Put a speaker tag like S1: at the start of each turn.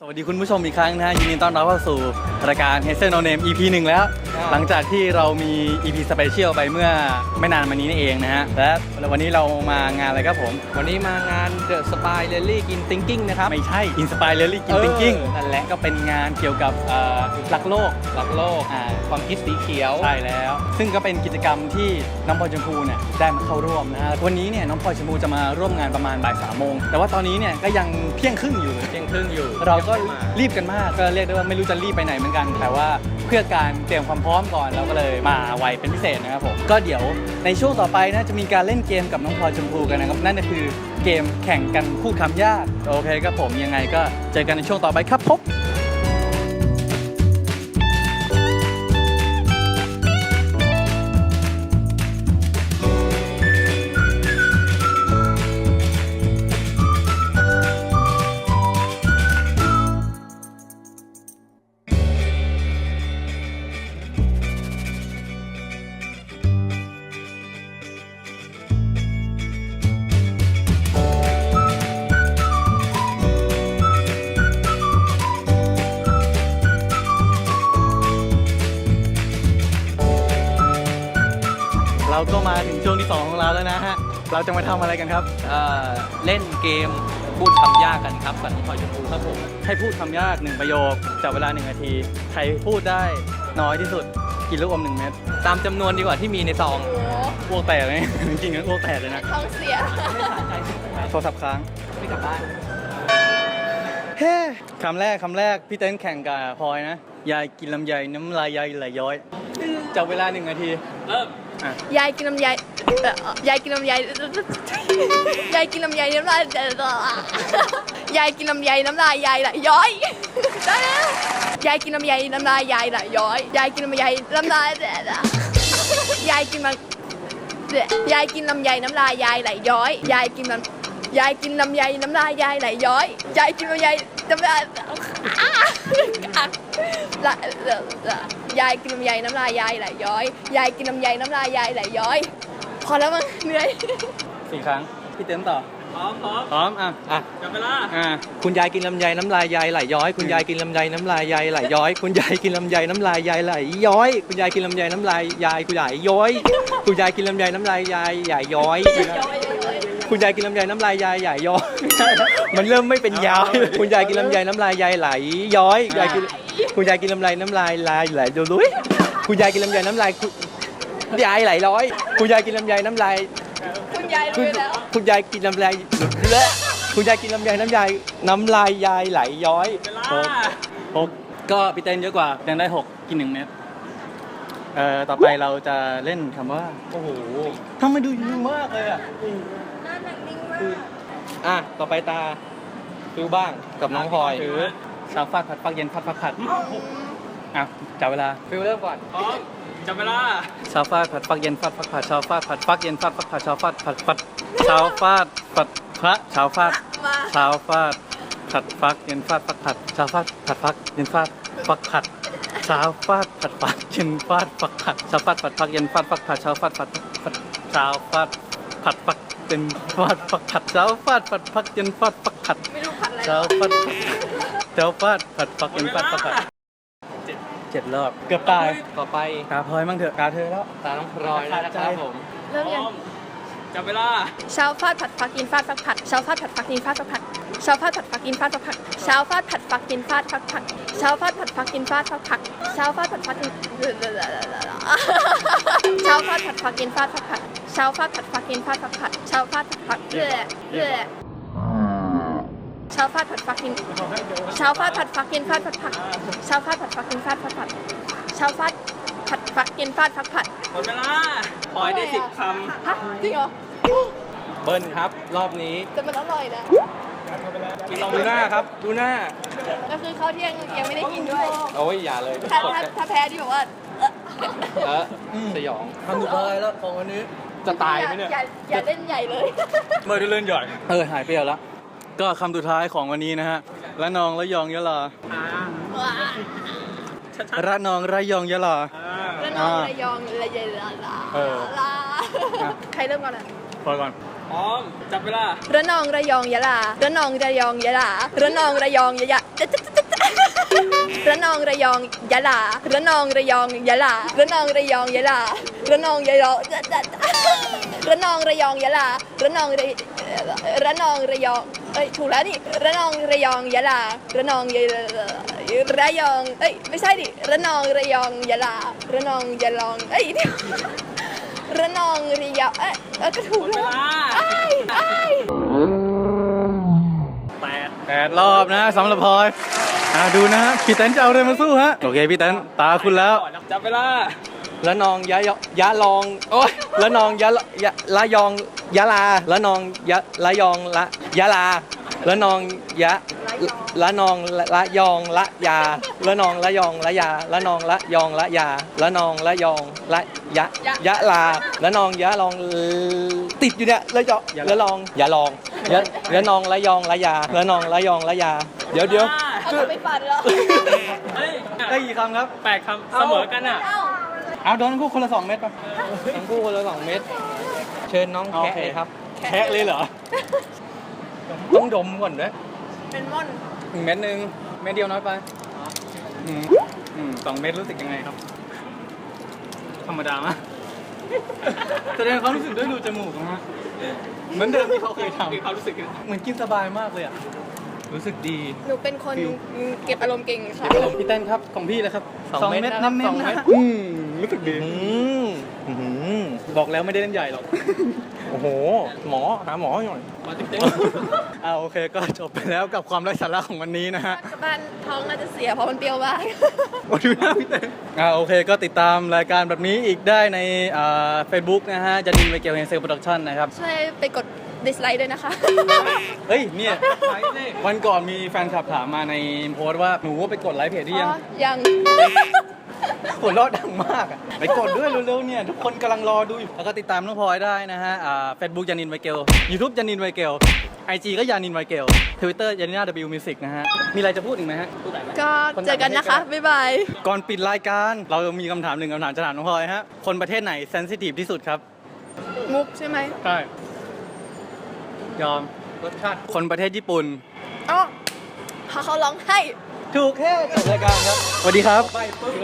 S1: สวัสดีคุณผู้ชมอีกครั้งนะฮะยินดีต้อนรับเข้าสู่รายการ h a z e l No Name EP หนึ่งแล้ว หลังจากที่เรามี EP Special ไปเมื่อไม่นานมานี้นี่เองนะฮะ และวันนี้เรามางานอะไรครับผม
S2: วันนี้มางาน The Spy Rally กิน Thinking นะครับ
S1: ไม่ใช่ Inspire Rally กิน
S2: เออ
S1: Thinking
S2: นั่นแหละ
S1: ก็เป็นงานเกี่ยวกับเอ่อหลักโลก
S2: หลักโลก
S1: อ่า
S2: ความคิดสีเขียว
S1: ใช่แล้ว ซึ่งก็เป็นกิจกรรมที่น้องพลอยชมพูเนี่ยได้มาเข้าร่วมนะฮะ วันนี้เนี่ยน้องพลอยชมพูจะมาร่วมงานประมาณบ่ายสามโมง แต่ว่าตอนนี้เนี่ยก็ยังเที่ยงครึ่งอยู่เลย
S2: เที่ยงครึ่งอยู่
S1: เราก็
S2: ยังไม่มา
S1: รีบกันมาก ก็เรียกได้ว่าไม่รู้จะรีบไปไหนเหมือนกัน แต่ว่าเพื่อการเตรียมความพร้อมก่อนเราก็เลยมาไวเป็นพิเศษนะครับผมก็เดี๋ยวในช่วงต่อไปนะจะมีการเล่นเกมกับน้องพลอยชมพูกันนะครับนั่นก็คือเกมแข่งกันพูดคำยากโอเคครับผมยังไงก็เจอกันในช่วงต่อไปครับพบ มาถึงช่วงที่สองของเราแล้วนะฮะ เราจะมาทำอะไรกันครับ
S2: เอ่อเล่นเกมพูดคำยากกันครับกับน้องพลอยชมพูครับผม
S1: ให้พูดคำยากหนึ่งประโยคจับเวลาหนึ่งนาที ใครพูดได้น้อยที่สุด กินลูกอมหนึ่งเม็ด
S2: ตามจำนวนดีกว่าที่มีในซอง
S3: โอ้โห
S1: อ้วกแตกเลยจริงๆก็อ้วกแตกเลยนะ
S3: ท้องเสีย
S1: โทรศัพท์ค้าง
S2: ไม่กลับบ้าน
S1: เฮ้คำแรกคำแรก พี่เต้นแข่งกับพลอยนะ ยายกินลำไยน้ำลายยายไหลย้อย จับเวลาหนึ่งนาที
S2: เริ่ม
S1: อะ
S3: ยายกินลำไยเอ่อยายกินลำไยยายกินลำไยน้ำลายยายกินลำไยน้ำลายยายไหลย้อยได้แล้วยายกินลำไยน้ำลายยายไหลย้อยยายกินลำไยน้ำลายยายกินมันยายกินลำไยน้ำลายยายไหลย้อยยายกินลำยายกินลำไยน้ำลายยายไหลย้อยยายกินลำไยน้ำลายอะละละ ยายกินลำไยน้ำลายยายไหลย้อย ยายกินลำไยน้ำลายยายไหลย้อย พอแล้วมั้งเหนื่อย
S1: สี่ครั้ง พี่เต้นต่อ
S2: พร้อมพร้อม
S1: พร้อม อะ
S2: อะ จับเวลา
S1: อะ
S2: คุณยายกินลำไยน้ำลายยายไหลย้อย คุณยายกินลำไยน้ำลายยายไหลย้อย คุณยายกินลำไยน้ำลายยายไหลย้อย คุณยายกินลำไยน้ำลายยายคุณยายย้อย คุณยายกินลำไยน้ำลายยายใหญ่ย้อย คุณยายกินลำไยน้ำลายยายใหญ่ย้อย มันเริ่มไม่เป็นยาว คุณยายกินลำไยน้ำลายยายไหลย้อยยายกิน คุณยายกินลำไยน้ำลายลายไหลดูดุยคุณยายกินลำไยน้ำลายคุณยายไหลร้อยคุณยายกินลำไยน้ำลาย
S3: คุณยาย
S2: คุ
S3: รู้
S2: ณ
S3: แล้ว
S2: คุณยายกินลำไยเลอะคุณยายกินลำไยน้ำยายน้ำลายยายไหลย้อย
S1: หกหกก็พี่เต้นเยอะกว่ายังได้หกกินหนึ่งเม็ดเอ่อต่อไปเราจะเล่นคำว่า
S2: โอ้โห
S1: ทำไมดูยูมากเลยอะ
S3: หน้าหนังนิ่งมาก
S2: อะต่อไปตาฟิวบ้างกับน้องพลอย
S1: ถือชาวฟาดผัดฟักเย็นฟัดฟักผัดอะจับเวลา
S2: ฟิวเริ่มก่อน
S4: พร้อมจับเวลา
S1: ชาวฟาดผัดฟักเย็นฟัดฟักผัดชาวฟาดผัดฟักเย็นฟัดฟักผัดชาวฟาดผัดฟัดชาวฟาดผัดพระชาวฟาด
S3: มา
S1: ชาวฟาดผัดฟักเย็นฟาดฟักผัดชาวฟาดผัดฟักเย็นฟาดฟักผัดชาวฟาดผัดฟักเย็นฟาดฟักผัดชาวฟาดผัดฟักเย็นฟาดฟักผัดชาวฟาดผัดผัดชาวฟาดผัดฟักเย็นฟาดฟักผัดชาวฟาดผัดฟักเย็นฟาดฟักผัด
S3: ไม่รู้พันอะไร
S1: ชาวฟาด ชาวฟาดผัดฟักเย็นฟาดฟักผัดเจ็ดรอบเกือบตาย
S2: ต่อไป
S1: ตาพลอยมั่งเถอะตาเธอแล้ว
S2: ตาน้องพลอยแล้วนะครับผม
S3: เริ่ม
S4: พร้
S3: ยั
S4: องมจับเวลา
S3: เช้าฟาดผัดฟักกินฟาดฟักผัดเช้าฟาดผัดฟักกินฟาดฟักผัดเช้าฟาดผัดฟักกินฟาดฟักผัดเช้าฟาดผัดฟักกินฟาดฟักผัดเช้าฟาดผัดฟักกินฟาดฟักผัดเช้าฟาดผัดฟักกินเช้าฟาดผัดฟักกินฟาดฟักผัดเช้าฟาดผัดฟักกินฟาดฟักผัดเช้าฟาดผัดฟักเลื่อเลื่อเช้าฟาดผัดฟักกินเช้าฟาดผัดฟักกินฟาดฟักผัดเช้าฟาดผัดฟักกินฟาดฟักผัดเช้าฟาดผัดฟักกินฟาดฟักผัด
S4: หมดเวลาปล่อยได้สิบค
S3: ฮะจริงเหรอ
S2: เบิ้ลครับ รอบนี้
S3: แต่มันอร่อยนะำ
S4: มีต้อง
S2: ดูหน้าครับดูหน้า
S3: ก็คือข้าวเที่ยงยังไม่ได้กินด้วย
S2: โอ้ยอย่าเลย
S3: ถ้า
S2: กด
S3: ถ้า
S2: ไป
S3: ถ้าแพ้ที่บอกว่าเอ่อ
S2: เออสยอง
S1: ทำถูกอะไรแล้วของวันนี้
S2: จะตายไหมเนี่ย
S3: อย่าอย่าเล่นใหญ่เลย
S1: ไม่ได้เล่นใหญ่ เออ หายไปแล้ว ก็คำสุดท้ายของวันนี้นะฮะระนองระยองยะลา
S3: ว้า
S1: ระนองระยองยะลา
S3: ระนองระยองระยองลา
S1: เออ
S3: ลาใครเริ่มก่อนอะ
S1: พอก่อน
S4: พร้อม จับเวลา
S3: ระนองระยองยะลาระนองระยองยะลาระนองระยองยะยะระนองระยองยะลาระนองระยองยะลาระนองระยองยะลาระนองยะลาระนองระยองยะลาระนองระระนองระยอง เอ้ยถูกแล้วนี่ระนองระยองยะลาระนองยะระยองเอ้ยไม่ใช่ดิระนองระยองยะลาระนองยะลองเอ้ยเดี๋ยวระนองระยองเอ้ยเอ้ยก็ถูก
S4: เว
S3: แล้ว
S4: ลา
S3: ไอ้ไอ้
S4: แปด
S1: แปดรอบนะสำหรับพลอยอ่าดูนะฮะพี่เต้นจะเอาอะไรมาสู้ฮะโอเคพี่เต้นตาคุณแล้ว
S4: จับเวลา
S2: ละนองยะยอยะลองโอ้ยละนองยะละยะละยอง ยะลาละนองยะละยองละยะลาละนองยะละนองละละยองละยาละนองละยองละยาละนองละยองละยาละนองละยองละยะยะลาละนองยะลองติดอยู่เนี่ยละยอละลองยะลองยะละนองละยองละยาละนองละยองละยาเดี๋ยวเดี๋ยว
S3: เอากลับไปฝันแล้ว
S4: เฮ้ย
S1: ได้กี่คำครับ
S4: แปดคำเสมอกันอะ
S3: เอ้า
S1: เอาโดนทั้งคู่คนละสองเม็ดป่ะ
S2: ทั้งคู่คนละสองเม็ดเชิญน้อง
S1: โอ
S2: แคะ
S1: เค
S2: เลยครับ
S1: แคะเลยเหรอ ต้องดมก่อนด้วย
S3: เป็นม่อน
S1: หนึ่งเม็ดหนึ่งเม็ดเดียวน้อยไปอืมอืมสองเม็ดรู้สึกยังไงครับ ธรรมดามากแสดงความรู้สึกด้วยดูจมูกนะฮะเหมือนเดิมที่เขาเคยทำ
S4: มีความรู้สึก
S1: เหมือนกินสบายมากเลยอะรู้สึกดี
S3: หนูเป็นคน
S1: ฟิล
S3: เก็บอารมณ์เก่งค่ะ
S1: พี่เต้นครับของพี่เลยครับ
S2: สองเม็ดนะ
S1: น้ำเม็ด
S2: สองเม็
S1: นะ
S2: ด
S1: อืมรู้สึกดี
S2: อืม อื้อหือ
S1: บอกแล้วไม่ได้เล่นใหญ่หรอก
S2: โอ้โห หมอหาหมอหน่อย
S4: มาเต็ม
S1: อ่าโอเคก็จบไปแล้วกับความไร้สาระของวันนี้นะฮะ
S3: กลับบ้านท้องน่าจะเสียเพราะมันเปรี้ยวมาก
S1: โอ้ดูหน้าพี่เต้อ่าโอเคก็ติดตามรายการแบบนี้อีกได้ในอ่าเฟซบุ๊กนะฮะจันนินไวเกลเฮนเซลโปรดักชั่นนะครับ
S3: ช่วยไปกดดิสไลค์ด้วยนะคะ
S1: เฮ้ยเนี่ย
S4: ๆไปเลย
S1: วันก่อนมีแฟนคลับถามมาในโพสต์ว่าหนูไปกดไลค์เพจที่ยัง
S3: อ๋อยัง
S1: หัวเราะดังมากอะไปกดด้วยเร็วๆเนี่ย ทุกคนกำลังรอดูอยู่แล้วก็ติดตามน้องพลอยได้นะฮะอ่าเฟซบุ๊กยานินไวเกลยูทูบยานินไวเกลไอจีก็ยานินไวเกลทวิตเตอร์ยานินา W Music นะฮะ มีอะไรจะพูดอีกไหมฮะ
S3: ก็เจอกันนะคะ บ๊ายบาย
S1: ก่อนปิดรายการเรามีคำถามหนึ่งคำถามจะถามน้องพลอยฮะ คนประเทศไหนเซนซิทีฟที่สุดครับ
S3: มุกใช่ไหม
S1: ใช่ยอมรสชาติคนประเทศญี่ปุ่น
S3: อ๋อพาเขาร้องให้
S1: ถูกแค่จบรายการครับสวัสดีครับ